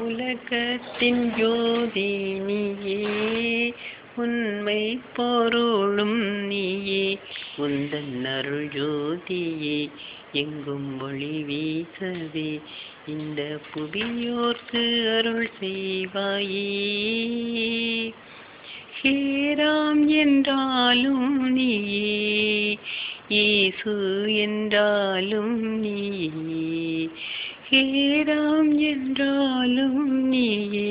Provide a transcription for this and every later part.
உலகத்தின் ஜோதி நீயே உண்மை பொருளும் நீயே. உந்தன் அருள் ஜோதியே எங்கும் ஒளி வீசவே. இந்த புவியோர்க்கு அருள் செய்வாயே. ஹேராம் என்றாலும் நீயே ஏசு என்றாலும் நீயே. ஹேராம் என்றாலும் நீயே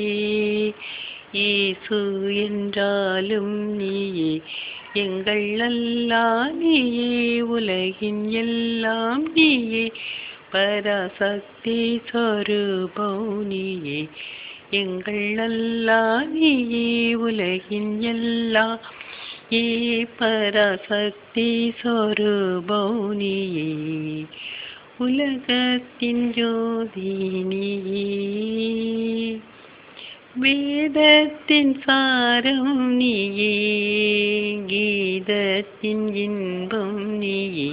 இயேசு என்றாலும் நீயே எங்கள் அல்லா நீயே உலகின் எல்லாம் நீயே பராசக்தி சொரூபம் நீயே எங்கள் அல்லா நீயே உலகின் எல்லா ஏ பராசக்தி சொரூபம் நீயே. உலகத்தின் ஜோதி வேதத்தின் சாரம் நீயே கீதத்தின் இன்பம் நீயே.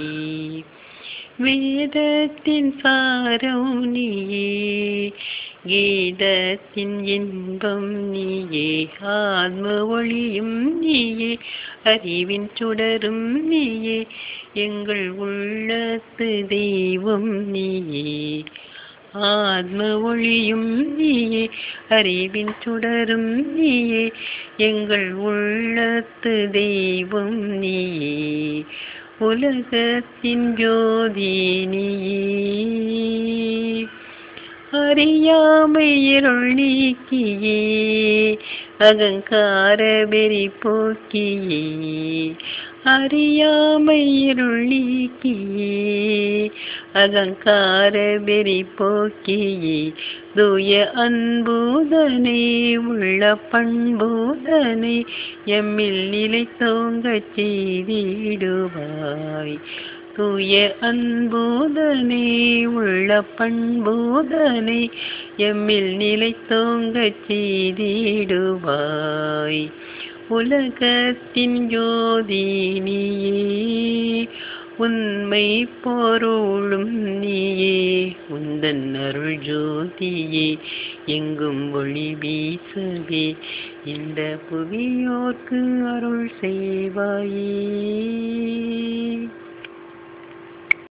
வேதத்தின் சாரம் நீயே கீதத்தின் இன்பம் நீயே ஆத்ம ஒளியும் நீயே அறிவின் சுடரும் நீயே எங்கள் உள்ளத்து தெய்வம் நீயே ஆத்ம ஒளியும் நீயே அறிவின் சுடரும் நீயே எங்கள் உள்ளத்து தெய்வம் நீயே. உலகத்தின் ஜோதினியே நீயே அறியாமை இருள் நீக்கியே அகங்கார வெறி போக்கியே. அறியாமை இருள் நீக்கியே அகங்கார வெறி போக்கியே தூய அன்பூதனை உள்ள பண்பூதனை எம்மில் நிலை தோங்கச் செய்திடுவாய். தூய அன்பூதனை உள்ள பண்பூதனை எம்மில் நிலை தோங்கச் செய்திடுவாய். உலகத்தின் ஜோதி உண்மை பொருளும் நீயே உந்தன் அருள் ஜோதியே எங்கும் ஒளி வீசவே இந்த புவியோர்க்கு அருள் செய்வாயே.